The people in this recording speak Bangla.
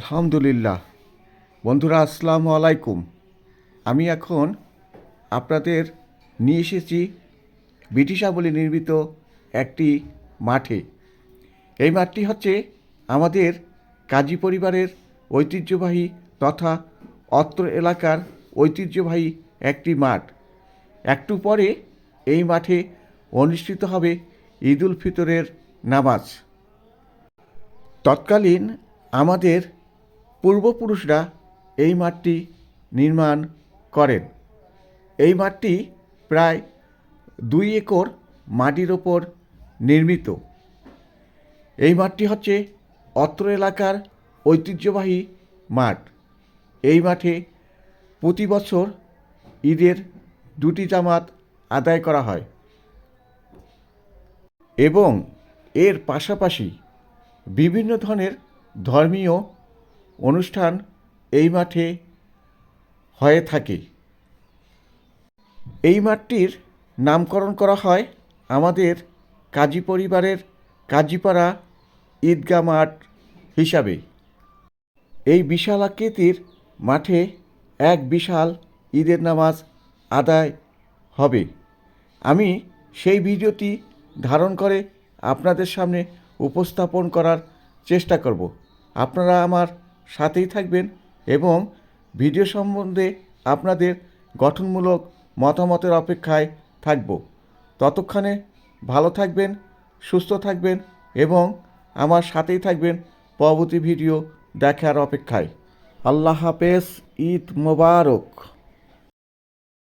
আলহামদুলিল্লাহ। বন্ধুরা, আসসালামু আলাইকুম। আমি এখন আপনাদের নিয়ে এসেছি ব্রিটিশ নির্মিত একটি মাঠে। এই মাঠটি হচ্ছে আমাদের কাজী পরিবারের ঐতিহ্যবাহী তথা অত্র এলাকার ঐতিহ্যবাহী একটি মাঠ। একটু পরে এই মাঠে অনুষ্ঠিত হবে ঈদুল ফিতরের নামাজ। তৎকালীন আমাদের পূর্বপুরুষরা এই মাঠটি নির্মাণ করেন। এই মাঠটি প্রায় দুই একর মাটির ওপর নির্মিত। এই মাঠটি হচ্ছে অত্র এলাকার ঐতিহ্যবাহী মাঠ। এই মাঠে প্রতি বছর ঈদের দুটি জামাত আদায় করা হয় এবং এর পাশাপাশি বিভিন্ন ধরনের ধর্মীয় অনুষ্ঠান এই মাঠে হয়ে থাকে। এই মাঠটির নামকরণ করা হয় আমাদের কাজী পরিবারের কাজীপাড়া ঈদগাহ মাঠ হিসাবে। এই বিশাল আকৃতির মাঠে এক বিশাল ঈদের নামাজ আদায় হবে। আমি সেই ভিডিওটি ধারণ করে আপনাদের সামনে উপস্থাপন করার চেষ্টা করব। আপনারা আমার সাথেই থাকবেন এবং ভিডিও সম্বন্ধে আপনাদের গঠনমূলক মতামতের অপেক্ষায় থাকব। ততক্ষণে ভালো থাকবেন, সুস্থ থাকবেন এবং আমার সাথেই থাকবেন পরবর্তী ভিডিও দেখার অপেক্ষায়। আল্লাহ হাফেজ, ঈদ মোবারক।